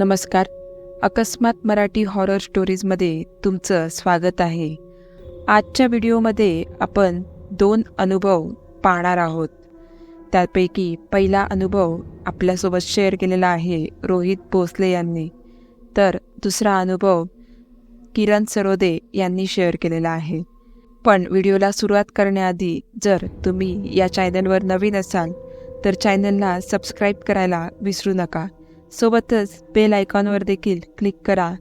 नमस्कार. अकस्मात मराठी हॉरर स्टोरीजमध्ये तुमचं स्वागत आहे. आजच्या व्हिडिओमध्ये आपण दोन अनुभव पाहणार आहोत. त्यापैकी पहिला अनुभव आपल्यासोबत शेअर केलेला आहे रोहित भोसले यांनी. तर दुसरा अनुभव किरण सरोदे यांनी शेअर केलेला आहे. पण व्हिडिओला सुरुवात करण्याआधी जर तुम्ही या चॅनलवर नवीन असाल तर चॅनलला सबस्क्राईब करायला विसरू नका. सोबतच बेल आयकॉनवर देखील क्लिक करा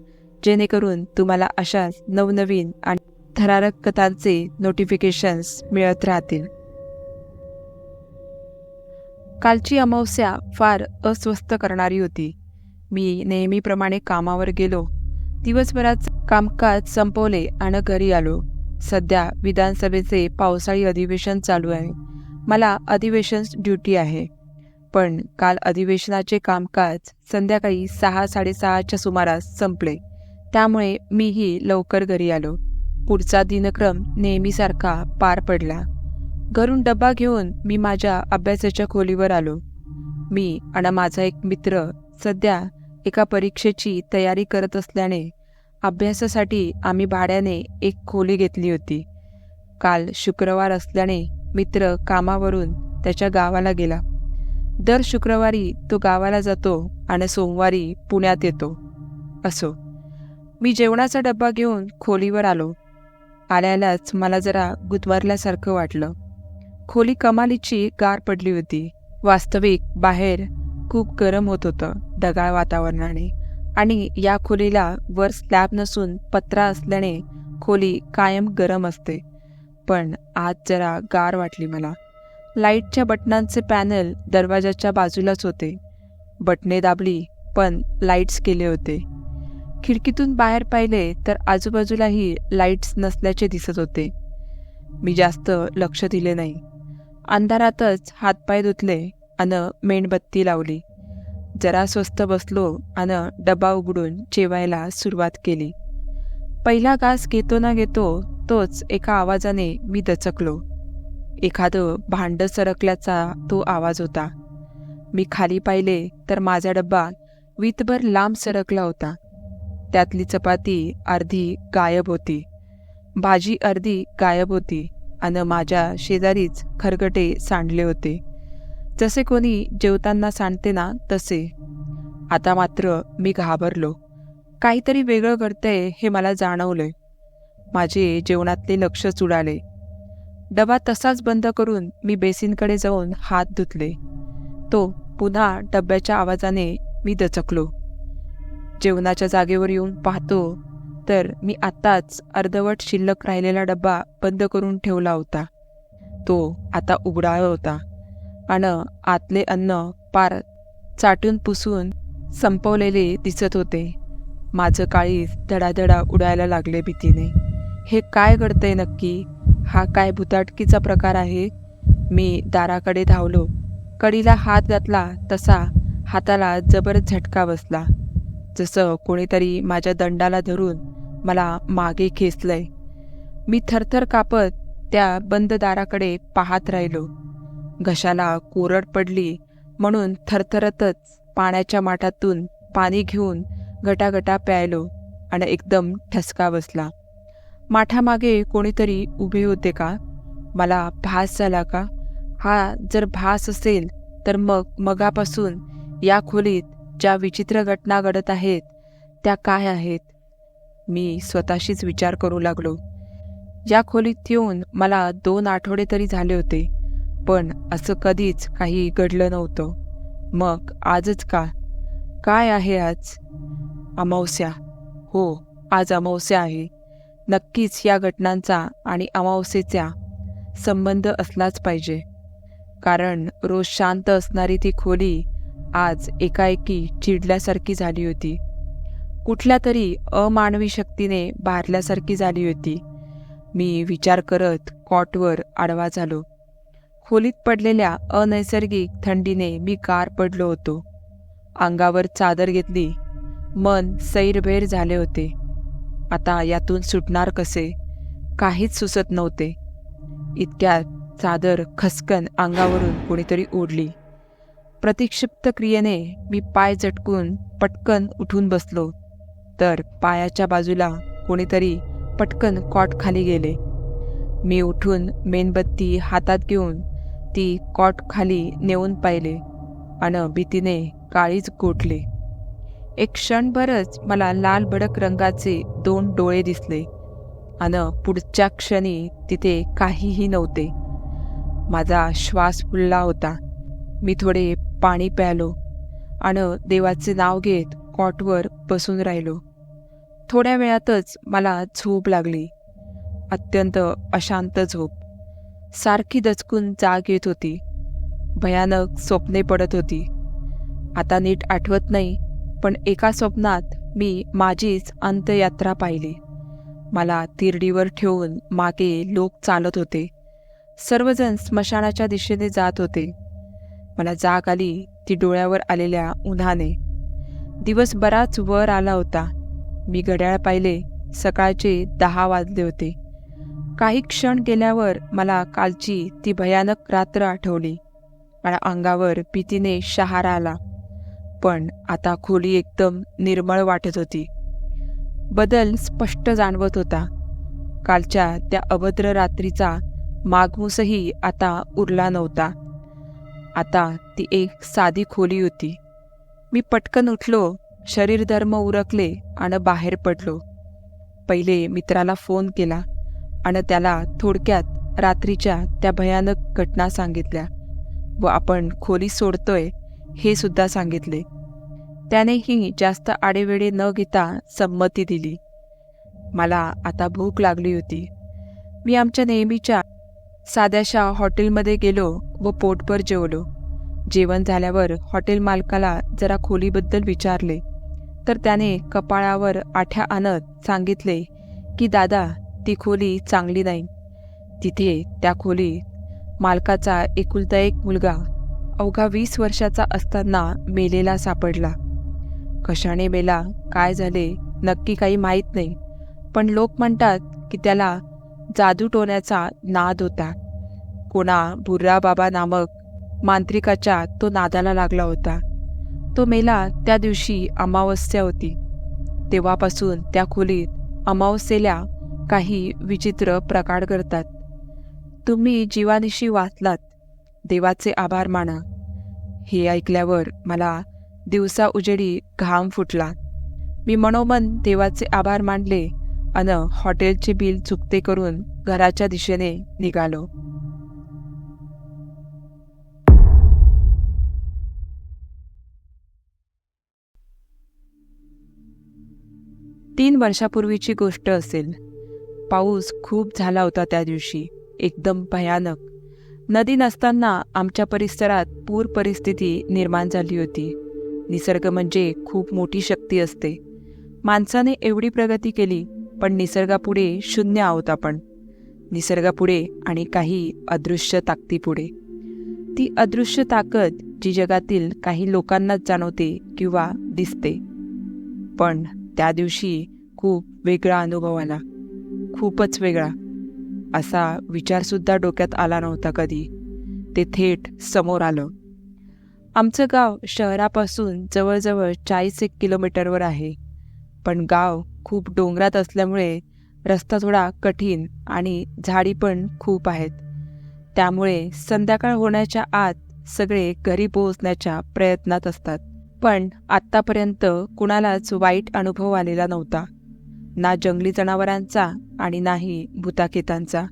जेणेकरून तुम्हाला अशाच नवनवीन आणि थरारक कथांचे नोटिफिकेशन्स मिळत राहतील. कालची अमावस्या फार अस्वस्थ करणारी होती. मी नेहमीप्रमाणे कामावर गेलो. दिवसभरात कामकाज संपवले आणि घरी आलो. सध्या विधानसभेचे पावसाळी अधिवेशन चालू आहे. मला अधिवेशन ड्युटी आहे. पण काल अधिवेशनाचे कामकाज संध्याकाळी सहा साडेसहाच्या सुमारास संपले. त्यामुळे मीही लवकर घरी आलो. पुढचा दिनक्रम नेहमीसारखा पार पडला. घरून डब्बा घेऊन मी माझ्या अभ्यासाच्या खोलीवर आलो. मी आणि माझा एक मित्र सध्या एका परीक्षेची तयारी करत असल्याने अभ्यासासाठी आम्ही भाड्याने एक खोली घेतली होती. काल शुक्रवार असल्याने मित्र कामावरून त्याच्या गावाला गेला. दर शुक्रवारी तो गावाला जातो आणि सोमवारी पुण्यात येतो. असो मी जेवणाचा डब्बा घेऊन खोलीवर आलो. आल्यालाच मला जरा गुदमरल्यासारखं वाटलं. खोली कमालीची गार पडली होती. वास्तविक बाहेर खूप गरम होत होतं ढगाळ वातावरणाने आणि या खोलीला वर स्लॅब नसून पत्रा असल्याने खोली कायम गरम असते. पण आज जरा गार वाटली मला. लाईटच्या बटनांचे पॅनल दरवाजाच्या बाजूलाच होते. बटणे दाबली पण लाईट्स केले होते. खिडकीतून बाहेर पाहिले तर आजूबाजूलाही लाईट्स नसल्याचे दिसत होते. मी जास्त लक्ष दिले नाही. अंधारातच हातपाय धुतले आणि मेणबत्ती लावली. जरा स्वस्त बसलो आणि डबा उघडून जेवायला सुरुवात केली. पहिला घास घेतो ना घेतो तोच एका आवाजाने मी दचकलो. एखादं भांड सरकल्याचा तो आवाज होता. मी खाली पाहिले तर माझा डब्बा वीतभर लांब सरकला होता. त्यातली चपाती अर्धी गायब होती. भाजी अर्धी गायब होती आणि माझ्या शेजारीच खरगटे सांडले होते. जसे कोणी जेवताना सांडते ना तसे. आता मात्र मी घाबरलो. काहीतरी वेगळं घडतंय हे मला जाणवलंय. माझे जेवणातले लक्षच उडाले डबा तसाच बंद करून मी बेसिनकडे जाऊन हात धुतले. तो पुन्हा डब्याच्या आवाजाने मी दचकलो. जेवणाच्या जागेवर येऊन पाहतो तर मी आत्ताच अर्धवट शिल्लक राहिलेला डब्बा बंद करून ठेवला होता. तो आता उघडा होता आणि आतले अन्न पार चाटून पुसून संपवलेले दिसत होते. माझं काळीज धडाधडा उडायला लागले भीतीने. हे काय घडतंय नक्की? हा काय भुताटकीचा प्रकार आहे? मी दाराकडे धावलो. कडीला हात घातला तसा हाताला जबर झटका बसला. जसं कोणीतरी माझ्या दंडाला धरून मला मागे खेचलंय. मी थरथर कापत त्या बंद दाराकडे पाहत राहिलो. घशाला कोरड पडली म्हणून थरथरतच पाण्याच्या माठातून पाणी घेऊन गटागटा प्यायलो आणि एकदम ठसका बसला. माठामागे कोणीतरी उभे होते का? मला भास झाला का? हा जर भास असेल तर मग मगापासून या खोलीत ज्या विचित्र घटना घडत आहेत त्या काय आहेत? मी स्वतःशीच विचार करू लागलो. या खोलीत येऊन मला दोन आठवडे तरी झाले होते पण असं कधीच काही घडलं नव्हतं. मग आजच का? काय आहे आज? अमावस्या. हो आज अमावस्या आहे. नक्कीच या घटनांचा आणि अमावस्येचा संबंध असलाच पाहिजे. कारण रोज शांत असणारी ती खोली आज एकाएकी चिडल्यासारखी झाली होती. कुठल्या तरी अमानवी शक्तीने भारल्यासारखी झाली होती. मी विचार करत कॉटवर आडवा झालो. खोलीत पडलेल्या अनैसर्गिक थंडीने मी गार पडलो होतो. अंगावर चादर घेतली. मन सैरभैर झाले होते. आता यातून सुटणार कसे? काहीच सुचत नव्हते. इतक्यात चादर खसकन अंगावरून कोणीतरी ओढली. प्रतिक्षिप्त क्रियेने मी पाय झटकून पटकन उठून बसलो तर पायाच्या बाजूला कोणीतरी पटकन कॉट खाली गेले. मी उठून मेणबत्ती हातात घेऊन ती कॉट खाली नेऊन पाहिले अन भीतीने काळीच गोठले. एक क्षणभरच मला लाल भडक रंगाचे दोन डोळे दिसले. आणि पुढच्या क्षणी तिथे काहीही नव्हते. माझा श्वास फुलला होता. मी थोडे पाणी प्यालो. आणि देवाचे नाव घेत कॉटवर बसून राहिलो. थोड्या वेळातच मला झोप लागली. अत्यंत अशांत झोप. सारखी दचकून जाग येत होती. भयानक स्वप्ने पडत होती. आता नीट आठवत नाही पण एका स्वप्नात मी माझीच अंत्ययात्रा पाहिली. मला तिरडीवर ठेवून मागे लोक चालत होते. सर्वजण स्मशानाच्या दिशेने जात होते. मला जाग आली ती डोळ्यावर आलेल्या उन्हाने. दिवस बराच वर आला होता. मी घड्याळ पाहिले सकाळचे दहा वाजले होते. काही क्षण गेल्यावर मला कालची ती भयानक रात्र आठवली. मला अंगावर भीतीने शहारा आला. पण आता खोली एकदम निर्मळ वाटत होती. बदल स्पष्ट जाणवत होता. कालच्या त्या अभद्र रात्रीचा मागमूसही आता उरला नव्हता. आता ती एक साधी खोली होती. मी पटकन उठलो शरीरधर्म उरकले आणि बाहेर पडलो. पहिले मित्राला फोन केला आणि त्याला थोडक्यात रात्रीच्या त्या भयानक घटना सांगितल्या. व आपण खोली सोडतोय हे सुद्धा सांगितले. त्यानेही जास्त आडेवेडे न घेता संमती दिली. मला आता भूक लागली होती. मी आमच्या नेहमीच्या साध्याशा हॉटेलमध्ये गेलो व पोटभर जेवलो. जेवण झाल्यावर हॉटेल मालकाला जरा खोलीबद्दल विचारले. तर त्याने कपाळावर आठ्या आणत सांगितले की दादा ती खोली चांगली नाही. तिथे त्या खोलीत मालकाचा एकुलता एक मुलगा अवघा वीस वर्षाचा असताना मेलेला सापडला. कशाने मेला काय झाले नक्की काही माहीत नाही. पण लोक म्हणतात की त्याला जादू टोण्याचा नाद होता. कोणा बुर्राबाबा नामक मांत्रिकाच्या तो नादाला लागला होता. तो मेला त्या दिवशी अमावस्या होती. तेव्हापासून त्या खोलीत अमावस्येला काही विचित्र प्रकार करतात. तुम्ही जीवानिशी वाचलात. देवाचे आभार माना. हे ऐकल्यावर मला दिवसा उजेडी घाम फुटला. मी मनोमन देवाचे आभार मानले अन हॉटेलचे बिल चुकते करून घराच्या दिशेने निघालो. तीन वर्षापूर्वीची गोष्ट असेल. पाऊस खूप झाला होता त्या दिवशी. एकदम भयानक. नदी नसताना आमच्या परिसरात पूर परिस्थिती निर्माण झाली होती. निसर्ग म्हणजे खूप मोठी शक्ती असते. माणसाने एवढी प्रगती केली पण निसर्गापुढे शून्य आहोत आपण. निसर्गापुढे आणि काही अदृश्य ताकदीपुढे. ती अदृश्य ताकद जी जगातील काही लोकांनाच जाणवते किंवा दिसते. पण त्या दिवशी खूप वेगळा अनुभव आला. खूपच वेगळा. असा विचारसुद्धा डोक्यात आला नव्हता कधी. ते थेट समोर आलं. आमचं गाव शहरापासून जवळजवळ चाळीस एक किलोमीटरवर आहे. पण गाव खूप डोंगरात असल्यामुळे रस्ता थोडा कठीण आणि झाडी पण खूप आहेत. त्यामुळे संध्याकाळ होण्याच्या आत सगळे घरी पोहोचण्याच्या प्रयत्नात असतात. पण आत्तापर्यंत कुणालाच वाईट अनुभव आलेला नव्हता. ना जंगली जनावरांचा आणि नाही भूताकेतांचा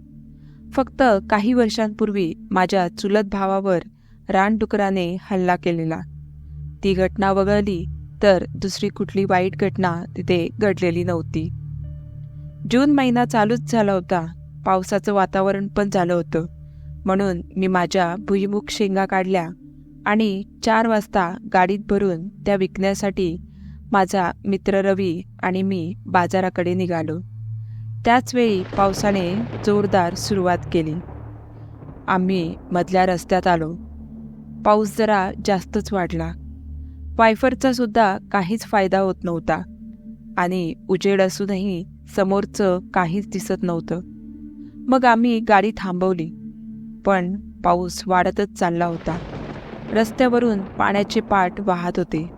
फक्त काही वर्षांपूर्वी माझ्या चुलत भावावर रानडुकराने हल्ला केलेला. ती घटना वगळली तर दुसरी कुठली वाईट घटना तिथे घडलेली नव्हती. जून महिना चालूच झाला होता. पावसाचं वातावरण पण झालं होतं. म्हणून मी माझ्या भुईमुख शेंगा काढल्या आणि चार वाजता गाडीत भरून त्या विकण्यासाठी माझा मित्र रवी आणि मी बाजाराकडे निघालो. त्याचवेळी पावसाने जोरदार सुरुवात केली. आम्ही मधल्या रस्त्यात आलो. पाऊस जरा जास्तच वाढला. वायफरचा सुद्धा काहीच फायदा होत नव्हता आणि उजेड असूनही समोरचं काहीच दिसत नव्हतं. मग आम्ही गाडी थांबवली पण पाऊस वाढतच चालला होता. रस्त्यावरून पाण्याचे पाट वाहत होते.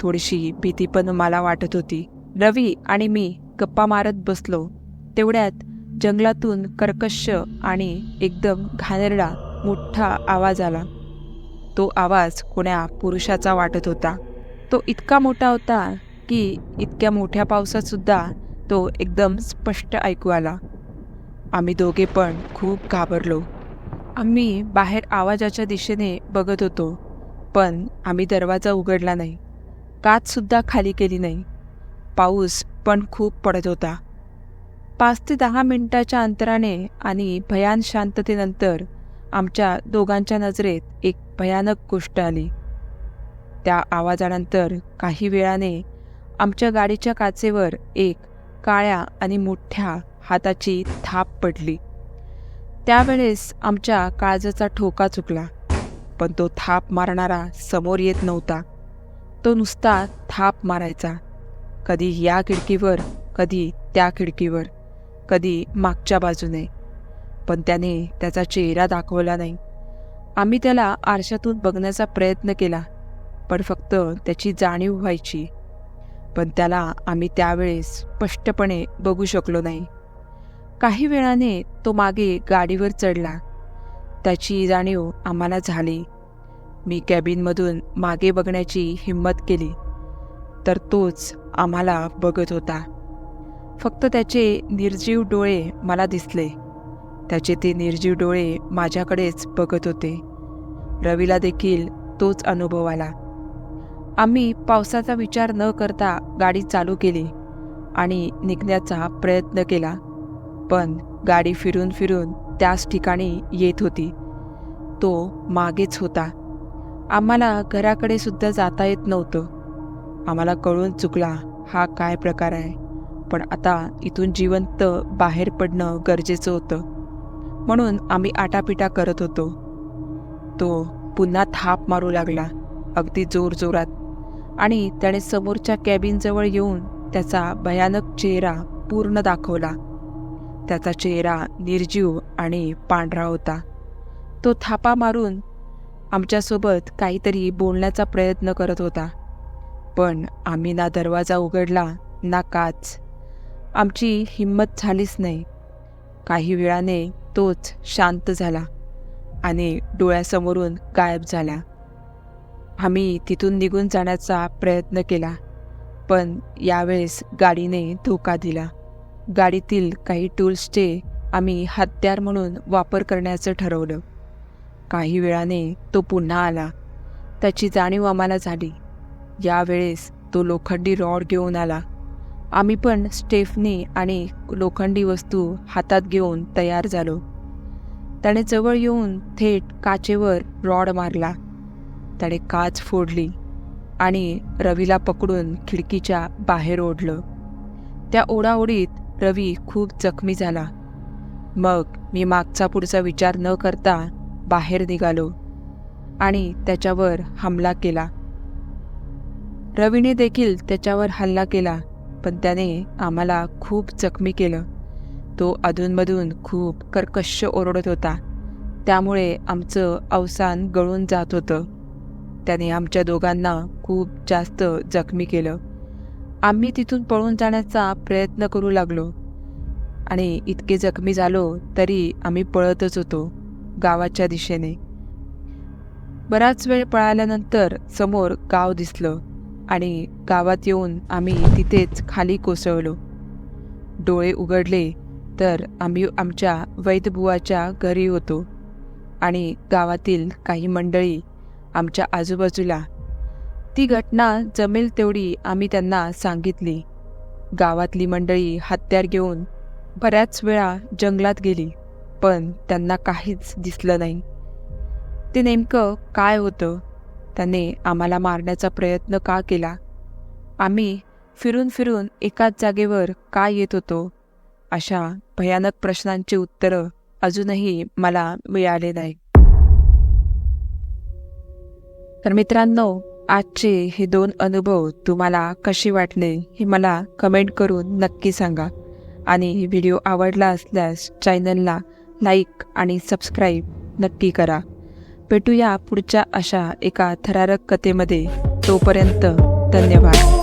थोडीशी भीती पण मला वाटत होती. रवी आणि मी गप्पा मारत बसलो. तेवढ्यात जंगलातून कर्कश आणि एकदम घाणेरडा मोठा आवाज आला. तो आवाज कोण्या पुरुषाचा वाटत होता. तो इतका मोठा होता की इतक्या मोठ्या पावसात सुद्धा तो एकदम स्पष्ट ऐकू आला. आम्ही दोघे पण खूप घाबरलो. आम्ही बाहेर आवाजाच्या दिशेने बघत होतो पण आम्ही दरवाजा उघडला नाही. काचसुद्धा खाली केली नाही. पाऊस पण खूप पडत होता. पाच ते दहा मिनिटाच्या अंतराने आणि भयान शांततेनंतर आमच्या दोघांच्या नजरेत एक भयानक गोष्ट आली. त्या आवाजानंतर काही वेळाने आमच्या गाडीच्या काचेवर एक काळ्या आणि मोठ्या हाताची थाप पडली. त्यावेळेस आमच्या काळजाचा ठोका चुकला पण तो थाप मारणारा समोर येत नव्हता. तो नुसता थाप मारायचा. कधी या खिडकीवर कधी त्या खिडकीवर कधी मागच्या बाजूने. पण त्याने त्याचा चेहरा दाखवला नाही. आम्ही त्याला आरशातून बघण्याचा प्रयत्न केला पण फक्त त्याची जाणीव व्हायची. पण त्याला आम्ही त्यावेळेस स्पष्टपणे बघू शकलो नाही. काही वेळाने तो मागे गाडीवर चढला. त्याची जाणीव आम्हाला झाली. मी कॅबिनमधून मागे बघण्याची हिंमत केली. तर तोच आम्हाला बघत होता. फक्त त्याचे निर्जीव डोळे मला दिसले. त्याचे ते निर्जीव डोळे माझ्याकडेच बघत होते. रवीला देखील तोच अनुभव आला. आम्ही पावसाचा विचार न करता गाडी चालू केली आणि निघण्याचा प्रयत्न केला. पण गाडी फिरून फिरून त्याच ठिकाणी येत होती. तो मागेच होता. आम्हाला घराकडे सुद्धा जाता येत नव्हतं. आम्हाला कळून चुकला हा काय प्रकार आहे. पण आता इथून जिवंत बाहेर पडणं गरजेचं होतं. म्हणून आम्ही आटापिटा करत होतो. तो पुन्हा थाप मारू लागला अगदी जोरजोरात आणि त्याने समोरच्या कॅबिनजवळ येऊन त्याचा भयानक चेहरा पूर्ण दाखवला. त्याचा चेहरा निर्जीव आणि पांढरा होता. तो थापा मारून आमच्यासोबत काहीतरी बोलण्याचा प्रयत्न करत होता. पण आम्ही ना दरवाजा उघडला ना काच. आमची हिंमत झालीच नाही. काही वेळाने तोच शांत झाला आणि डोळ्यासमोरून गायब झाला. आम्ही तिथून निघून जाण्याचा प्रयत्न केला पण यावेळेस गाडीने धोका दिला. गाडीतील काही टूल्सचे आम्ही हत्यार म्हणून वापर करण्याचं ठरवलं. काही वेळाने तो पुन्हा आला. त्याची जाणीव आम्हाला झाली. यावेळेस तो लोखंडी रॉड घेऊन आला. आम्ही पण स्टेफनी आणि लोखंडी वस्तू हातात घेऊन तयार झालो. त्याने जवळ येऊन थेट काचेवर रॉड मारला. त्याने काच फोडली आणि रवीला पकडून खिडकीच्या बाहेर ओढलं. त्या ओढाओढीत रवी खूप जखमी झाला. मग मी मागचा पुढचा विचार न करता बाहेर निघालो आणि त्याच्यावर हमला केला. रवीने देखील त्याच्यावर हल्ला केला पण त्याने आम्हाला खूप जखमी केलं. तो अधूनमधून खूप कर्कश ओरडत होता. त्यामुळे आमचं अवसान गळून जात होतं. त्याने आमच्या दोघांना खूप जास्त जखमी केलं. आम्ही तिथून पळून जाण्याचा प्रयत्न करू लागलो. आणि इतके जखमी झालो तरी आम्ही पळतच होतो. गावाच्या दिशेने. बराच वेळ पळाल्यानंतर समोर गाव दिसलं आणि गावात येऊन आम्ही तिथेच खाली कोसळलो. डोळे उघडले तर आम्ही आमच्या वैदबुवाच्या घरी होतो आणि गावातील काही मंडळी आमच्या आजूबाजूला. ती घटना जमेल तेवढी आम्ही त्यांना सांगितली. गावातली मंडळी हत्यार घेऊन बऱ्याच वेळा जंगलात गेली. पण त्यांना काहीच दिसलं नाही. ते नेमकं काय होतं? त्याने आम्हाला मारण्याचा प्रयत्न का केला? आम्ही फिरून फिरून एकाच जागेवर का येत होतो? अशा भयानक प्रश्नांची उत्तरं अजूनही मला मिळाले नाही. तर मित्रांनो आजचे हे दोन अनुभव तुम्हाला कसे वाटले हे मला कमेंट करून नक्की सांगा. आणि व्हिडिओ आवडला असल्यास चॅनलला लाईक आणि सबस्क्राईब नक्की करा. भेटूया पुढच्या अशा एका थरारक कथेमध्ये. तोपर्यंत धन्यवाद.